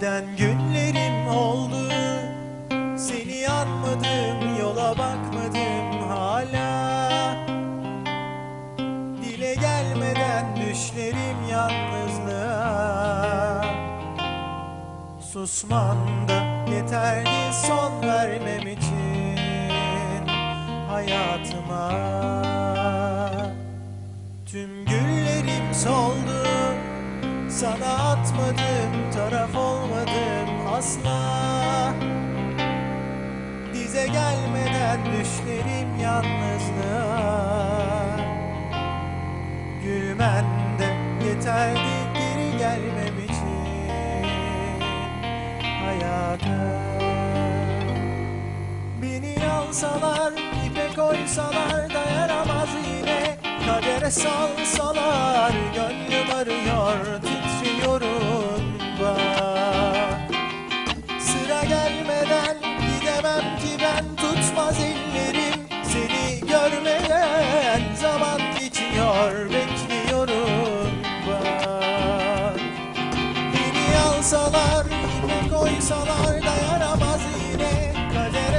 Giden günlerim oldu. Seni anmadım yola bakmadım hala. Dile gelmeden düşlerim yalnızlığa. Susman da yeterli son vermem için Hayatıma. Tüm güllerim soldu Sana atmadım taraf olmadım asla. Dize gelmeden düşlerim yalnızlığa. Gülmen de yeterdi geri gelmem için Hayata. Beni alsalar, ipe koysalar dayanamaz yine. Kadere salsalar, gönlüm arıyor,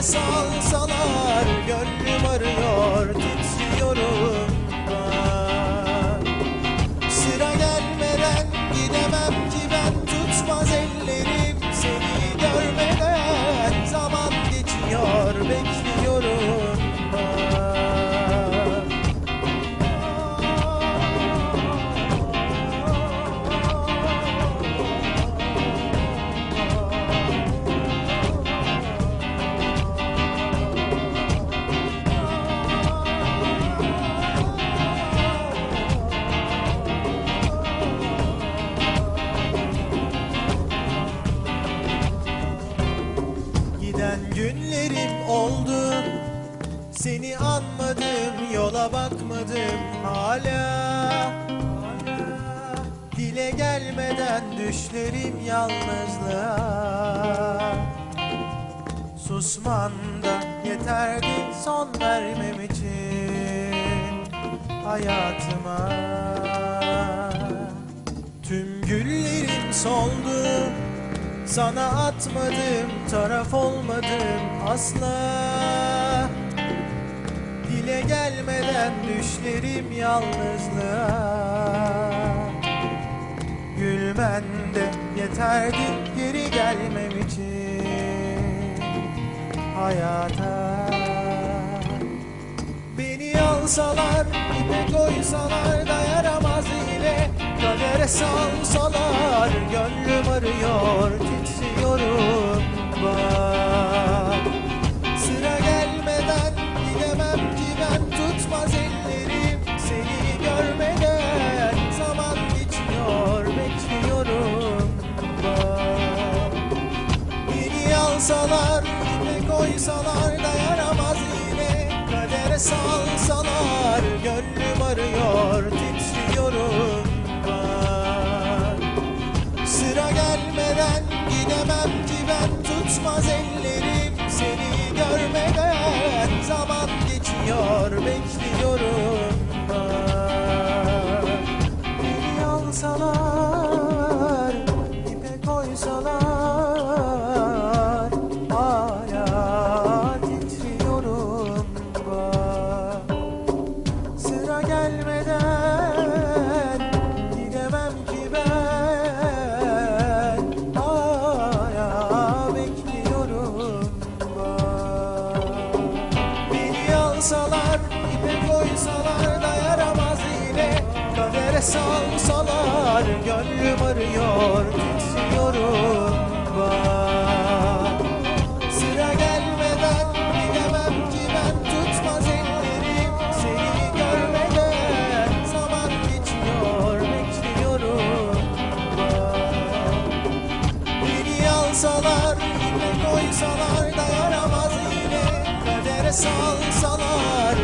Kadere salsalar, Seni anmadım yola bakmadım. Hala Dile gelmeden düşlerim yalnızlığa. Susman da yeterdi son vermem için Hayatıma. Tüm güllerim soldu Sana atmadım taraf olmadım asla gelmeden düşlerim yalnızlığa. Gülmen de yeterdi geri gelmem için. Hayata. Beni alsalar, ipe koysalar dayanamaz yine. Kadere salsalar, gönlüm arıyor, titriyorum. Bak Beni alsalar, ipe koysalar dayanamaz yine. Kadere salsalar, gönlüm arıyor, titriyorum bak Sıra gelmeden gidemem ki ben tutmaz ellerim Salsalar, gönlüm arıyor, titriyorum bak Sıra gelmeden gidemem ki ben tutmaz ellerim. Seni görmeden zaman geçiyor, bekliyorum bak Beni alsalar, ipe koysalar dayanamaz yine. Kadere salsalar